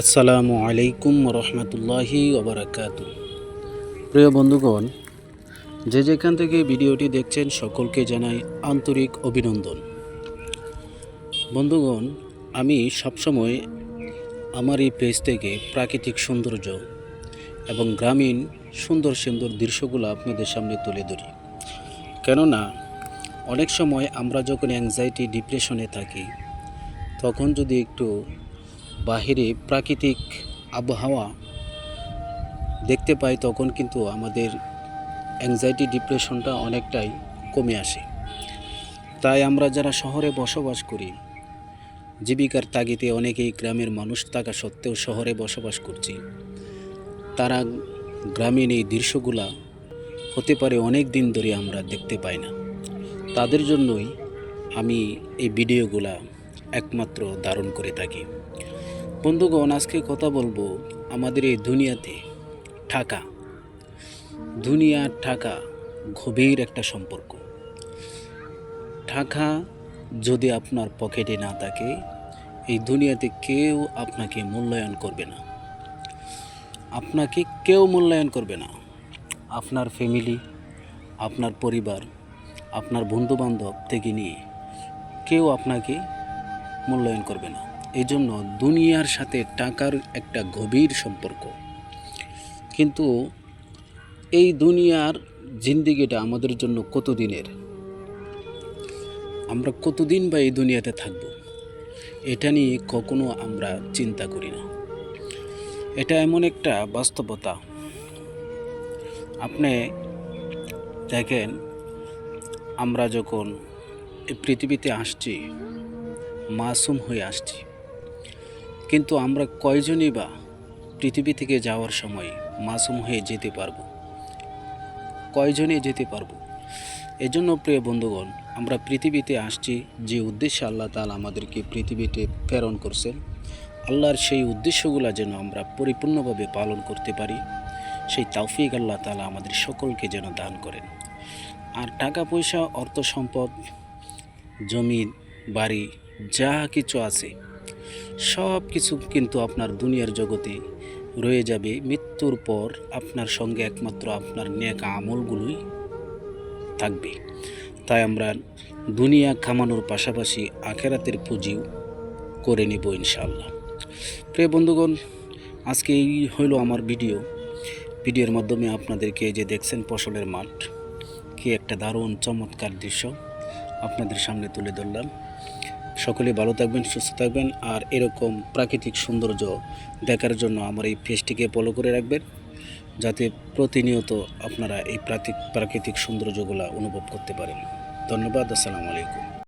আসসালামু আলাইকুম রহমতুল্লাহি ওবরাকাত। প্রিয় বন্ধুগণ, যে যেখান থেকে ভিডিওটি দেখছেন সকলকে জানাই আন্তরিক অভিনন্দন। বন্ধুগণ, আমি সবসময় আমার এই পেজ থেকে প্রাকৃতিক সৌন্দর্য এবং গ্রামীণ সুন্দর সুন্দর দৃশ্যগুলো আপনাদের সামনে তুলে ধরি। কেননা, অনেক সময় আমরা যখন অ্যাংজাইটি ডিপ্রেশনে থাকি, তখন যদি একটু বাহিরে প্রাকৃতিক আবহাওয়া দেখতে পাই, তখন কিন্তু আমাদের অ্যাংজাইটি ডিপ্রেশনটা অনেকটাই কমে আসে। তাই আমরা যারা শহরে বসবাস করি, জীবিকার তাগিদে অনেকেই গ্রামের মানুষ থাকা সত্ত্বেও শহরে বসবাস করছি। তারা গ্রামীণ এই দৃশ্যগুলা হতে পারে অনেক দিন ধরে আমরা দেখতে পাই না। তাদের জন্যই আমি এই ভিডিওগুলা একমাত্র ধারণ করে থাকি। বন্ধুগণ, আজকে কথা বলব আমাদের এই দুনিয়াতে টাকা দুনিয়া টাকা গভীর একটা সম্পর্ক। টাকা যদি আপনার পকেটে না থাকে, এই দুনিয়াতে কেউ আপনাকে মূল্যায়ন করবে না। আপনাকে কেউ মূল্যায়ন করবে না। আপনার ফ্যামিলি, আপনার পরিবার, আপনার বন্ধুবান্ধব থেকে নিয়ে কেউ আপনাকে মূল্যায়ন করবে না। এই জন্য দুনিয়ার সাথে টাকার একটা গভীর সম্পর্ক। কিন্তু এই দুনিয়ার জিন্দিগিটা আমাদের জন্য কতদিনের? আমরা কতদিন বা এই দুনিয়াতে থাকব? এটা নিয়ে কখনো আমরা চিন্তা করি না। এটা এমন একটা বাস্তবতা। আপনি দেখেন, আমরা যখন এই পৃথিবীতে আসছি, মাসুম হয়ে আসছি কিন্তু আমরা কয়জনই বা পৃথিবী থেকে যাওয়ার সময় মাসুম হয়ে যেতে পারব? কয়জনে যেতে পারব? এজন্য প্রিয় বন্ধুগণ, আমরা পৃথিবীতে আসছি যে উদ্দেশ্যে আল্লাহ তালা আমাদেরকে পৃথিবীতে প্রেরণ করছেন। আল্লাহর সেই উদ্দেশ্যগুলো যেন আমরা পরিপূর্ণভাবে পালন করতে পারি। সেই তাওফিক আল্লাহ তালা আমাদের সকলকে যেন দান করেন। আর টাকা, পয়সা, অর্থ, সম্পদ, জমি, বাড়ি, যা কিছু আছে সব কিছু কিন্তু আপনার দুনিয়ার জগতে রয়ে যাবে। মৃত্যুর পর আপনার সঙ্গে একমাত্র আপনার নেক আমলগুলোই থাকবে। তাই আমরা দুনিয়া খামানোর পাশাপাশি আখেরাতের পুঁজিও করে নেব ইনশাল্লাহ প্রিয় বন্ধুগণ, আজকে এই হলো আমার ভিডিও। ভিডিওর মাধ্যমে আপনাদেরকে যে দেখছেন ফসলের মাঠ, কি একটা দারুণ চমৎকার দৃশ্য আপনাদের সামনে তুলে ধরলাম। সকলে ভালো থাকবেন, সুস্থ থাকবেন আর এরকম প্রাকৃতিক সৌন্দর্য দেখার জন্য আমার এই পেজটিকে ফলো করে রাখবেন যাতে প্রতিনিয়ত আপনারা এই প্রাকৃতিক সৌন্দর্যগুলো অনুভব করতে পারেন। ধন্যবাদ, আসসালামু আলাইকুম।